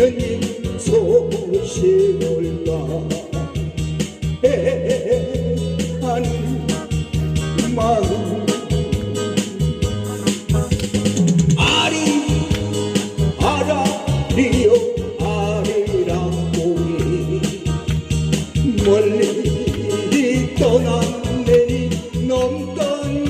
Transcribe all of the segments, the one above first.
기다리는 이 소식을 봐 애한 마음. 아리 아라리요 아리랑보이 멀리 떠난 내리 넘던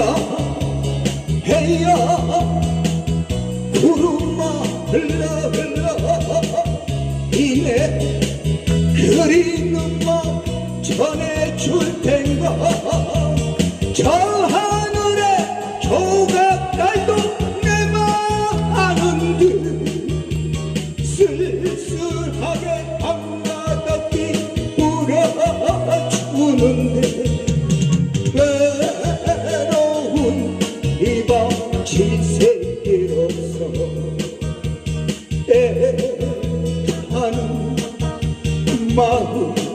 헤야 헤야 구름아 흘러 흘러. 이내 그리는 맘 전해줄 텐가 저 하늘에 조각달도 내맘 아는 듯 쓸쓸하게 한가닥이 뿌려주는데 없어 애하는 마음